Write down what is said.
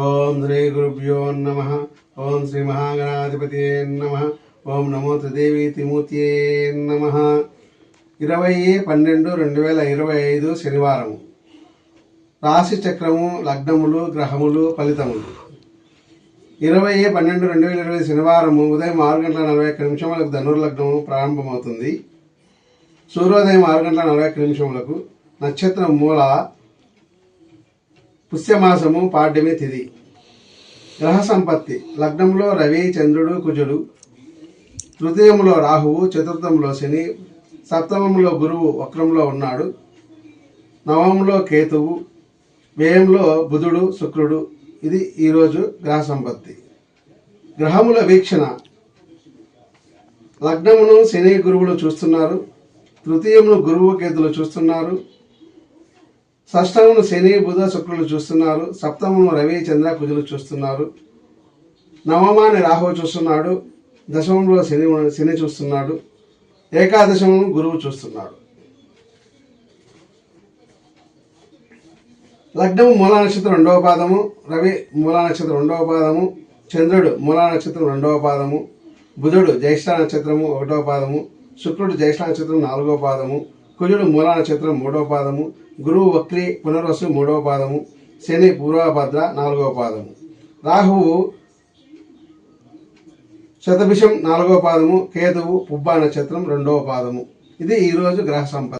ఓం శ్రీ గురుభ్యో నమ. ఓం శ్రీ మహాగణాధిపతి నమ. ఓం నమో త్రిదేవి తిమూర్తి నమ. ఇరవై పన్నెండు రెండు వేల ఇరవై ఐదు శనివారము. రాశి చక్రము లగ్నములు గ్రహములు ఫలితములు. ఇరవై పన్నెండు రెండు వేల ఇరవై శనివారము ఉదయం ఆరు గంటల నలభై ఒక్క నిమిషములకు ధనుర్లగ్నము ప్రారంభమవుతుంది. సూర్యోదయం ఆరు గంటల నలభై ఒక్క నిమిషములకు నక్షత్రం మూల పుష్యమాసము పాడ్యమి తిథి గ్రహ సంపత్తి. లగ్నంలో రవి చంద్రుడు కుజుడు. తృతీయంలో రాహువు చతుర్థంలో శని సప్తమంలో గురువు వక్రంలో ఉన్నాడు. నవమంలో కేతువు వ్యయంలో బుధుడు శుక్రుడు. ఇది ఈరోజు గ్రహ సంపత్తి. గ్రహముల వీక్షణ. లగ్నమును శని గురువులు చూస్తున్నారు. తృతీయమును గురువు కేతులు చూస్తున్నారు. షష్టమును శని బుధ శుక్రులు చూస్తున్నారు. సప్తమును రవి చంద్ర కుజులు చూస్తున్నారు. నవమాని రాహువు చూస్తున్నాడు. దశమంలో శని శని చూస్తున్నాడు. ఏకాదశమును గురువు చూస్తున్నాడు. లగ్నము మూలా నక్షత్రం రెండవ పాదము రవి మూలా నక్షత్రం రెండవ పాదము చంద్రుడు మూలా నక్షత్రం రెండవ పాదము బుధుడు జ్యేష్ఠ నక్షత్రము ఒకటవ పాదము శుక్రుడు జ్యేష్ఠ నక్షత్రం నాలుగవ పాదము కుజుడు మూలా నక్షత్రం మూడవ పాదము గురువు వక్రి పునర్వసు మూడవ పాదము శని పూర్వభద్ర నాలుగవ పాదము. రాహువు శతభిషం నాలుగవ పాదము కేతువు పుబ్బా నక్షత్రం రెండవ పాదము. ఇది ఈరోజు గ్రహ సంపద.